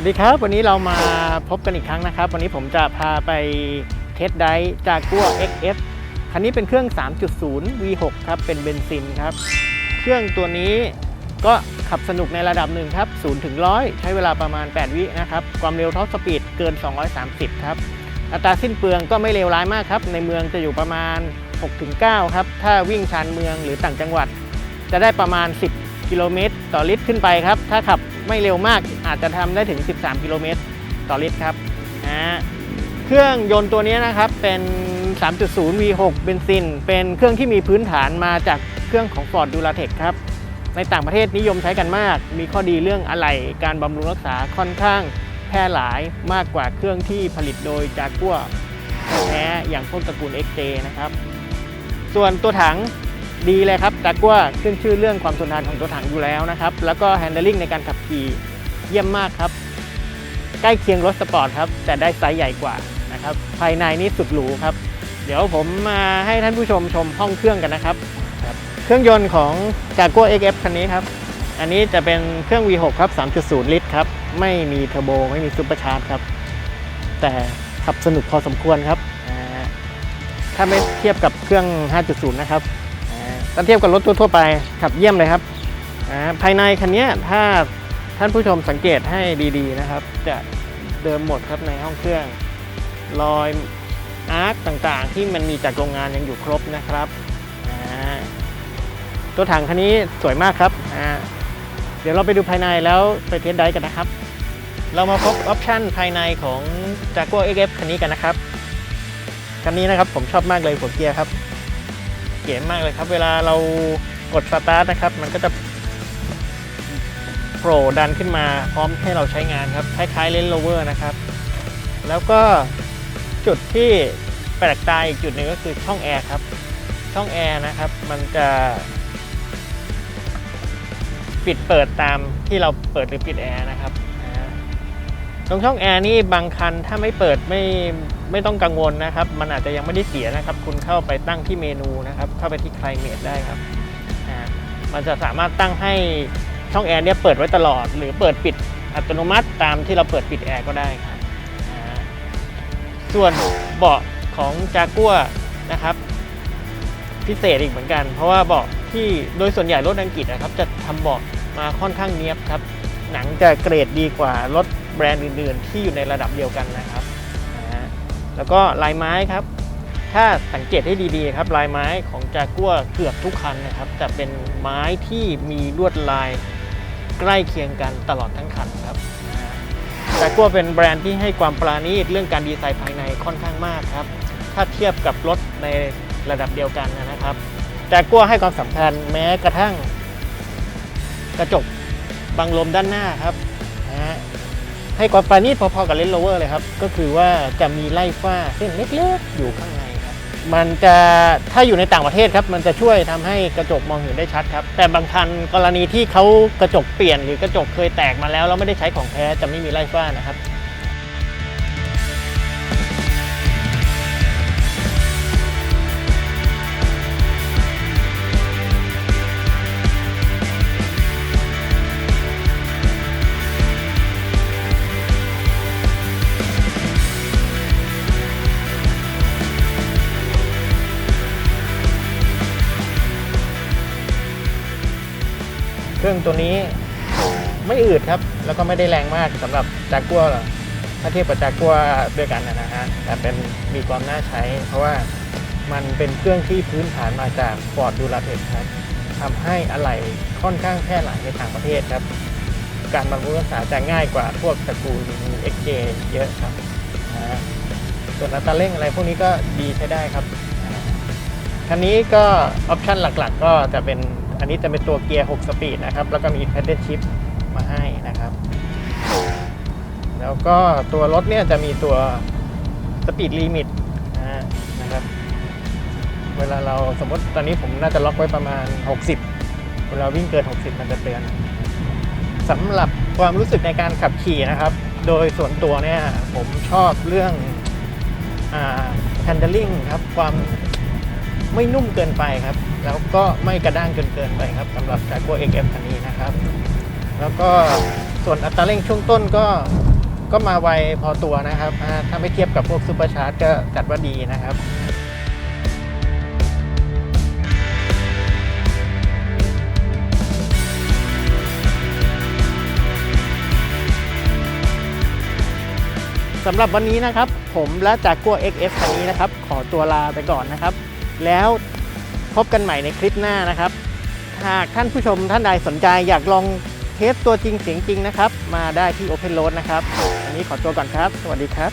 วัสดีครับ วันนี้เรามาพบกันอีกครั้งนะครับ วันนี้ผมจะพาไปเทสไดจากกัว XF คันนี้เป็นเครื่อง 3.0 V6 ครับ เป็นเบนซินครับ เครื่องตัวนี้ก็ขับสนุกในระดับหนึ่งครับ0ถึง100 ใช้เวลาประมาณ 8 วินะครับ ความเร็วท็อปสปีดเกิน 230 ครับ อัตราสิ้นเปลืองก็ไม่เลวร้ายมากครับ ในเมืองจะอยู่ประมาณ 6-9 ครับ ถ้าวิ่งชานเมืองหรือต่างจังหวัด จะได้ประมาณ 10 กิโลเมตรต่อลิตรขึ้นไปครับ ถ้าขับ ไม่เร็วมากอาจจะทำได้ถึง 13 กิโลเมตรต่อลิตรครับนะเครื่องยนต์ตัวนี้นะครับเป็น 3.0 V6 เบนซิน เป็นเครื่องที่มีพื้นฐานมาจากเครื่องของ Ford Duratec ครับ ในต่างประเทศนิยมใช้กันมาก มีข้อดีเรื่องอะไหล่การบำรุงรักษาค่อนข้างแพร่หลายมากกว่าเครื่องที่ผลิตโดยจากัวแท้อย่างพวกตระกูล XJ นะครับ ส่วนตัวถัง ดีเลยครับจากัวขึ้นชื่อเรื่องความทนทานของตัวถังอยู่แล้วนะครับ แล้วก็แฮนด์ลิงในการขับขี่เยี่ยมมากครับ ใกล้เคียงรถสปอร์ตครับ แต่ได้ไซส์ใหญ่กว่านะครับ ภายในนี่สุดหรูครับ เดี๋ยวผมมาให้ท่านผู้ชมชมห้องเครื่องกันนะครับ เครื่องยนต์ของจากัว XF คันนี้ครับ อันนี้จะเป็นเครื่อง V6 ครับ 3.0 ลิตรครับ ไม่มีเทอร์โบ ไม่มีซูเปอร์ชาร์จครับ แต่ขับสนุกพอสมควรครับ ถ้าไม่เทียบกับเครื่อง 5.0 นะครับ ถ้าเทียบกับรถทั่วๆไปขับเยี่ยมเลยครับภายในคันนี้ถ้าท่านผู้ชมสังเกตให้ดีๆนะครับ จะเดิมหมดครับในห้องเครื่องรอยอาร์คต่างๆ ที่มันมีจากโรงงานยังอยู่ครบนะครับ ตัวถังคันนี้สวยมากครับ เดี๋ยวเราไปดูภายในแล้วไปเทสไดรฟ์กันนะครับ เรามาพบออปชันภายในของ Jaguar XF คันนี้กันนะครับ คันนี้นะครับผมชอบมากเลยหัวเกียร์ครับ ก๋มากเลยครับ เวลาเรากดสตาร์ทนะครับ มันก็จะโผล่ดันขึ้นมาพร้อมให้เราใช้งานครับ คล้ายๆเลนโรเวอร์นะครับ แล้วก็จุดที่แปลกตาอีกจุดหนึ่งก็คือช่องแอร์ครับ ช่องแอร์นะครับ มันจะ ปิดเปิดตามที่เราเปิดหรือปิดแอร์นะครับตรงช่องแอร์นี่บางคันถ้าไม่เปิดไม่ ไม่ต้องกังวลนะครับ มันอาจจะยังไม่ได้เสียนะครับ คุณเข้าไปตั้งที่เมนูนะครับ เข้าไปที่ climate ได้ครับมันจะสามารถตั้งให้ช่องแอร์เนี่ยเปิดไว้ตลอด หรือเปิดปิดอัตโนมัติตามที่เราเปิดปิดแอร์ก็ได้ครับส่วนเบาะของจากัวนะครับ พิเศษอีกเหมือนกัน เพราะว่าเบาะที่โดยส่วนใหญ่รถอังกฤษนะครับ จะทำเบาะมาค่อนข้างเนียบครับ หนังจะเกรดดีกว่ารถแบรนด์อื่น ๆ ที่อยู่ในระดับเดียวกันนะครับ แล้วก็ลายไม้ครับ ถ้าสังเกตให้ดีๆครับลายไม้ของจากัวเกือบทุกคันนะครับจะเป็นไม้ที่มีลวดลายใกล้เคียงกันตลอดทั้งคันครับจากัวเป็นแบรนด์ที่ให้ความปราณีตเรื่องการดีไซน์ภายในค่อนข้างมากครับถ้าเทียบกับรถในระดับเดียวกันนะครับแต่กัวให้ความสำคัญแม้กระทั่งกระจกบังลมด้านหน้าครับ ให้ความปราณีตพอๆกับเลนโรเวอร์เลยครับ ก็คือว่าจะมีไล่ฝ้าเส้นเล็กๆอยู่ข้างในครับ มันจะถ้าอยู่ในต่างประเทศครับ มันจะช่วยทำให้กระจกมองเห็นได้ชัดครับ แต่บางคันกรณีที่เขากระจกเปลี่ยนหรือกระจกเคยแตกมาแล้วแล้วไม่ได้ใช้ของแท้จะไม่มีไล่ฝ้านะครับ รื่องตัวนี้ไม่อืดครับ แล้วก็ไม่ได้แรงมากสำหรับจากัวถ้าเทียบกับจากัวด้วยกันนะฮะแต่เป็นมีความน่าใช้ เพราะว่ามันเป็นเครื่องที่พื้นฐานมาจาก Ford d u r a t e c ครับทำให้อะไหล่ค่อนข้างแพร่หลายในต่างประเทศครับ การบำรุงรักษาจะง่ายกว่าพวกตระกูล XJ เยอะครับนะส่วนอัตราเร่งอะไรพวกนี้ก็ดีใช้ได้ครับคันนี้ก็ออปชันหลักๆ ก็จะเป็น อันนี้จะเป็นตัวเกียร์ 6 สปีดนะครับ แล้วก็มี p พ d เดิลชิ f มาให้นะครับ แล้วก็ตัวรถเนี่ยจะมีตัวสปีดลิมิตนะครับ เวลาเราสมมติตอนนี้ผมน่าจะล็อกไว้ประมาณ 60 เวลาวิ่งเกิน 60 มันจะเตือนสำหรับความรู้สึกในการขับขี่นะครับ โดยส่วนตัวเนี่ยผมชอบเรื่องอ่า handling ครับ ความไม่นุ่มเกินไปครับ แล้วก็ไม่กระด้างเกินเกินไปครับสำหรับ Jaguar XF คันนี้นะครับ แล้วก็ส่วนอัตราเร่งช่วงต้นก็ก็มาไวพอตัวนะครับ ถ้าไม่เทียบกับพวกซูเปอร์ชาร์จก็จัดว่าดีนะครับสำหรับวันนี้นะครับ ผมและจากกัว XF คันนี้นะครับ ขอตัวลาไปก่อนนะครับ แล้ว พบกันใหม่ในคลิปหน้านะครับ หากท่านผู้ชมท่านใดสนใจอยากลองเทสตัวจริงเสียงจริงนะครับ มาได้ที่ Open Road นะครับ วันนี้ขอตัวก่อนครับ สวัสดีครับ